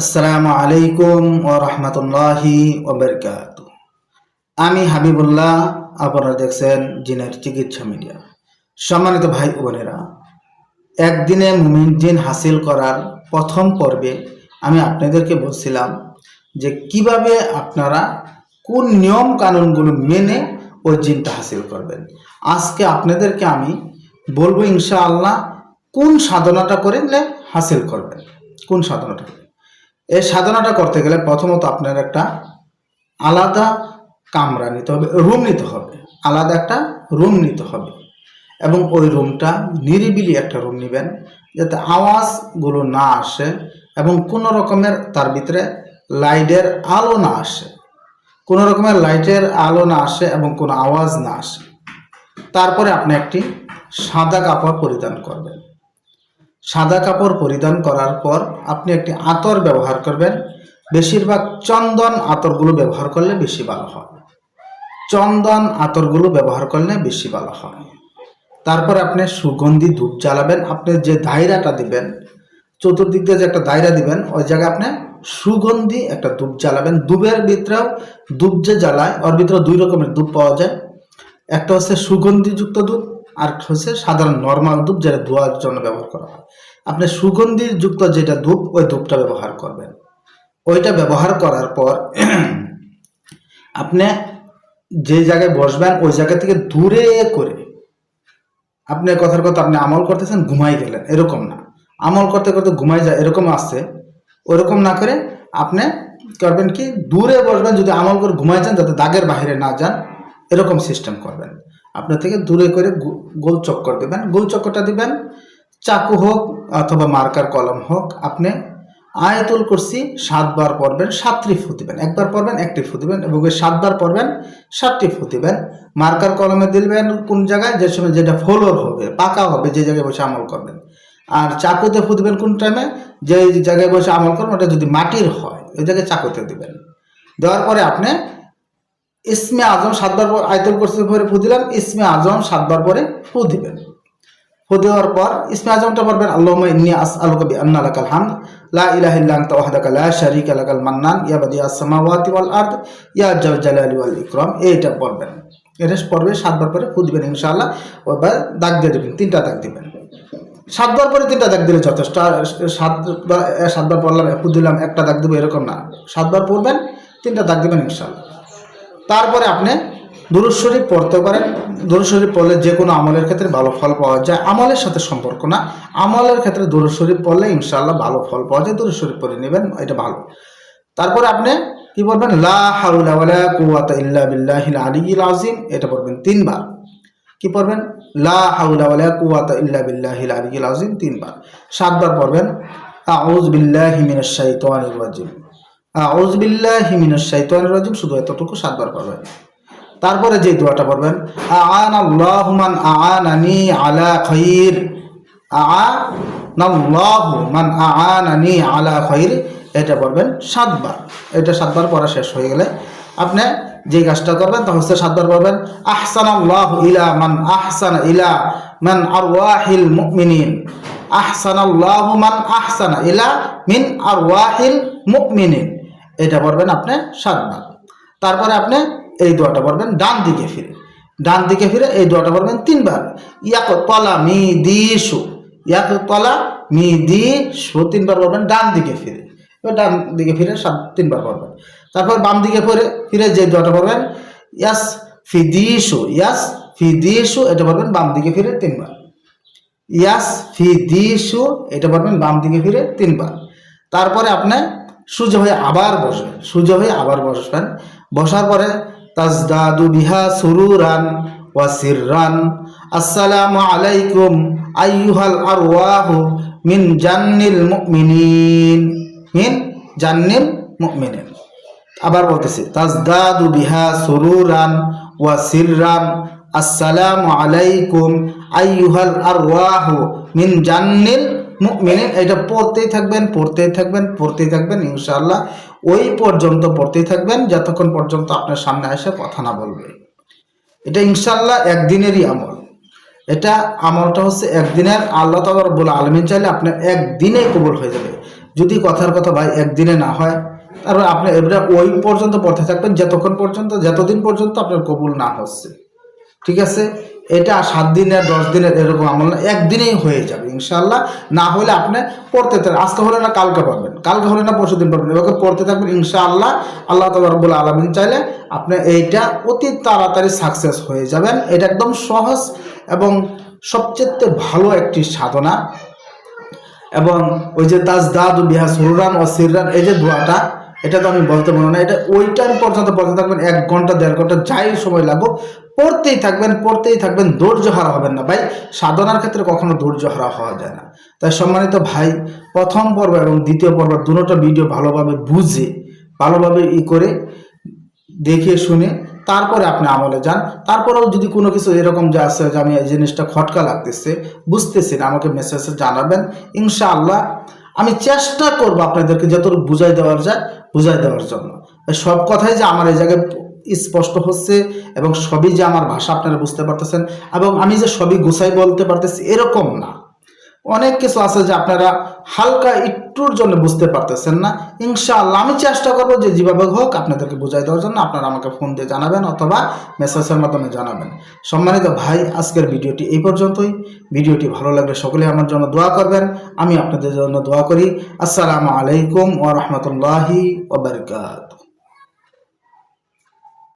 আসসালামু আলাইকুম ও রহমতুল্লাহি আমি হাবিবুল্লাহ, আপনারা দেখছেন জিনের চিকিৎসা মিডিয়া। সম্মানিত ভাই বোনেরা, একদিনে মুমিন জিন হাসিল করার প্রথম পর্বে আমি আপনাদেরকে বলছিলাম যে কীভাবে আপনারা কোন নিয়ম কানুনগুলো মেনে ওই জিনটা হাসিল করবেন। আজকে আপনাদেরকে আমি বলব ইনশাআল্লাহ কোন সাধনাটা করলে হাসিল করবেন। কোন সাধনাটা এই সাধনাটা করতে গেলে প্রথমত আপনার একটা আলাদা কামরা নিতে হবে, রুম নিতে হবে। আলাদা একটা রুম নিতে হবে এবং ওই রুমটা নিরিবিলি একটা রুম নেবেন যাতে আওয়াজগুলো না আসে এবং কোনো রকমের তার ভিতরে লাইটের আলো না আসে। কোনো রকমের লাইটের আলো না আসে এবং কোনো আওয়াজ না আসে। তারপরে আপনি একটি সাদা কাপড় পরিধান করবেন। সাদা কাপড় পরিধান করার পর আপনি একটি আতর ব্যবহার করবেন। বেশিরভাগ চন্দন আতরগুলো ব্যবহার করলে বেশি ভালো হয়। চন্দন আতরগুলো ব্যবহার করলে বেশি ভালো হয়। তারপর আপনি সুগন্ধি ধূপ জ্বালাবেন। আপনি যে দায়রাটা দিবেন, চতুর্দিক দিয়ে যে একটা দায়রা দিবেন, ওই জায়গায় আপনি সুগন্ধি একটা ধূপ জ্বালাবেন। ধূপের ভিতরেও ধূপ যে জ্বালায়, ওর ভিতরে দুই রকমের ধূপ পাওয়া যায়। একটা হচ্ছে সুগন্ধিযুক্ত ধূপ আর হচ্ছে সাধারণ নর্মাল ধূপ যেটা ধোয়ার জন্য ব্যবহার করা হয়। আপনি সুগন্ধিযুক্ত যেটা ধূপ ওই ধূপটা ব্যবহার করবেন। ওইটা ব্যবহার করার পর আপনি যে জায়গায় বসবেন, ওই জায়গা থেকে দূরে করে আপনি কথার কথা আপনি আমল করতেছেন, ঘুমাই গেলেন। এরকম না। আমল করতে করতে ঘুমাই যায়, এরকম আসছে। ওরকম না করে আপনি করবেন কি, দূরে বসবেন, যদি আমল করে ঘুমাই যান যাতে দাগের বাইরে না যান, এরকম সিস্টেম করবেন। আপনার থেকে দূরে করে গোল চক্কর দেবেন। গোল চক্করটা দিবেন, চাকু হোক অথবা মার্কার কলম হোক, আপনি আয়তুল কুরসি সাতবার পড়বেন, সাতটি ফু দিবেন। একবার পড়বেন, একটি ফু দিবেন এবং সাতবার পড়বেন, সাতটি ফু দিবেন। মার্কার কলমে দিবেন কোন জায়গায়? যে সময় যেটা ফলোর হবে, পাকা হবে, যে জায়গায় বসে আমল করবেন। আর চাকুতে ফু দিবেন কোন টাইমে যে জায়গায় বসে আমল করবেন, ওটা যদি মাটির হয়, ওই জায়গায় চাকুতে দিবেন। দেওয়ার পরে আপনি ইসমে আজম সাতবার পর আয়তুল কুরসি পরে ফু দিলাম, ইসমে আজম সাতবার পরে ফু দিবেন। ফু দেওয়ার পর ইসমে আজমটা পড়বেন, আল্লাহুম্মা ইন্নী আসআলুকা বিআন্না লাকাল হামদ, লা ইলাহা ইল্লা আনতা ওয়াহদাকা লা শারীকা লাকাল মান্নান, ইয়া বাদিয়াস সামাওয়াতি ওয়াল আরদ, ইয়া জাল জালালি ওয়াল ইকরাম, এইটা পড়বেন। এটা পড়বে সাতবার পরে ফু দিবেন ইনশাআল্লাহ ওবার দাগ দিয়ে দেবেন, তিনটা দাগ দিবেন। সাতবার পরে তিনটা দাগ দিলে যথেষ্ট সাতবার সাতবার পড়লাম, ফু দিলাম, একটা দাগ দেবো এরকম না। সাতবার পড়বেন, তিনটা দাগ দিবেন ইনশাআল্লাহ। তারপরে আপনি দুরুদ শরীফ পড়তে পারেন। দুরুদ শরীফ পড়লে যে কোনো আমলের ক্ষেত্রে ভালো ফল পাওয়া যায়। আমলের সাথে সম্পর্ক না। আমলের ক্ষেত্রে দুরুদ শরীফ পড়লে ইনশাআল্লাহ ভালো ফল পাওয়া যায়। দুরুদ শরীফ পড়ে নেবেন, এটা ভালো। তারপরে আপনি কি বলবেন লা হাউলা ওয়ালা কুওয়াতা ইল্লা বিল্লাহিল আলিয়্যিল আযীম, এটা পড়বেন তিনবার। কি পড়বেন? লা হাউলা ওয়ালা কুওয়াতা ইল্লা বিল্লাহিল আলিয়্যিল আযীম, তিনবার। সাতবার পড়বেন, আউযু বিল্লাহি মিনাশ শাইতানির রাজিম। আউযু বিল্লাহি মিনাশ শাইতানির রাজিম, শুধু এতটুকু সাতবার পড়বেন। তারপরে যে দোয়াটা পড়বেন আআন আল্লাহু মান আআনানি আলা খাইর। আআনাল্লাহু মান আআনানি আলা খাইর, এটা পড়বেন সাতবার। এটা সাতবার পড়া শেষ হয়ে গেলে আপনি যে কাজটা করবেন, তা হচ্ছে সাতবার পড়বেন আহসান আল্লাহ ইলা মান আহসান ইলা মান আরওয়াহিল মুমিনিন। আহসান আল্লাহ মান আহসান ইলা মিন আরওয়াহিল মুমিনিন। এটা পড়বেন আপনি সাতবার তারপরে আপনি এই দোয়াটা পড়বেন ডান দিকে ফিরে। ডান দিকে ফিরে এই দোয়াটা পড়বেন তিনবার। ইয়াক তলা মি দিশু ইয়াক তলা মি দিশু তিনবার পড়বেন ডান দিকে ফিরে। এবার ডান দিকে ফিরে সাত, তিনবার পড়বেন। তারপর বাম দিকে ফিরে ফিরে যে দোয়াটা পড়বেন, ইয়াস ফিদিশু ইয়াস ফিদিশু এটা পড়বেন বাম দিকে ফিরে তিনবার। ইয়াস ফিদিশু এটা পড়বেন বাম দিকে ফিরে তিনবার। তারপরে আপনি সূর্য হয়ে আবার বসবেন, সূর্য হয়ে আবার বসবেন। বসার পরে তাজদাদু বিহা সুরুরান ওয়া সিররান। আসসালামু আলাইকুম আইয়ুহাল আরওয়াহু মিন জান্নিল মুমিনিন। মিন জান্নিল মুমিনিন। আবার বলতেছি, তাজদাদু বিহা সুরুরান ওয়া সিররান। আসসালামু আলাইকুম আইয়ুহাল আরওয়াহু মিন জান্নিল মুমিনিন এটা পড়তেই থাকবেন পড়তেই থাকবেন পড়তেই থাকবেন, ইনশাআল্লাহ। ওই পর্যন্ত পড়তেই থাকবেন, যতক্ষণ পর্যন্ত আপনার সামনে এসে কথা না বলবে। এটা ইনশাআল্লাহ একদিনেরই আমল। এটা আমলটা হচ্ছে একদিনের, আল্লাহ তালা বলে আলমিন চাইলে আপনার একদিনেই কবুল হয়ে যাবে। যদি কথার কথা ভাই একদিনে না হয় তারপর আপনি এবারে ওই পর্যন্ত পড়তে থাকবেন, যতক্ষণ পর্যন্ত, যতদিন পর্যন্ত আপনার কবুল না হচ্ছে। ঠিক আছে? এটা সাত দিনের দশ দিনের এরকম আমল না, একদিনেই হয়ে যাবে ইনশাল্লাহ না হলে আপনি পড়তে থাকবেন আজকে হলে না, কালকে পারবেন কালকে হলে না, পরশু দিন পারবেন এভাবে পড়তে থাকবেন, ইনশাআল্লাহ। আল্লাহ তালা রব্বুল আলমিন চাইলে আপনি এইটা অতি তাড়াতাড়ি সাকসেস হয়ে যাবেন। এটা একদম সহজ এবং সবচেয়ে ভালো একটি সাধনা। এবং ওই যে তাজ দাদু বিহা সুরান ও সিররান, এই যে দোয়াটা এটা তো আমি বলতে পারব না, এটা ওই টাইম পর্যন্ত পড়তে থাকবেন, এক ঘণ্টা, দেড় ঘণ্টা যাই সময় লাগুক, পড়তেই থাকবেন পড়তেই থাকবেন, ধৈর্য হারা হবেন না। ভাই, সাধনার ক্ষেত্রে কখনো ধৈর্য হারা হওয়া যায় না। তাই সম্মানিত ভাই, প্রথম পর্ব এবং দ্বিতীয় পর্ব দুটো ভিডিও ভালোভাবে বুঝে, ভালোভাবে ই করে দেখে শুনে তারপরে আপনি আমলে যান। তারপরেও যদি কোনো কিছু এরকম যে আছে যে আমি এই জিনিসটা খটকা লাগতেছে, বুঝতেছি না, আমাকে মেসেজে জানাবেন। ইনশাআল্লাহ আমি চেষ্টা করব আপনাদেরকে যতটুকু বুঝাই দেওয়ার যায় বুঝাই দেওয়ার জন্য। সব কথাই যে আমার এই জায়গায় স্পষ্ট হচ্ছে এবং সবই যে আমার ভাষা আপনারা বুঝতে পারতেছেন এবং আমি যে সবই গুছাই বলতে পারতেছি এরকম না। অনেক কিছু আছে যে আপনারা হালকা একটুর জন্য বুঝতে পারতেছেন না। ইনশাআল্লাহ আমি চেষ্টা করব যে যেভাবে হোক আপনাদেরকে বুঝাই দেওয়ার জন্য। আপনারা আমাকে ফোন দিয়ে জানাবেন অথবা মেসেজের মাধ্যমে জানাবেন। সম্মানিত ভাই, আজকের ভিডিওটি এই পর্যন্তই। ভিডিওটি ভালো লাগলে সকলে আমার জন্য দোয়া করবেন। আমি আপনাদের জন্য দোয়া করি। আসসালামু আলাইকুম ওয়া রাহমাতুল্লাহি ওয়া বারাকাতুহু।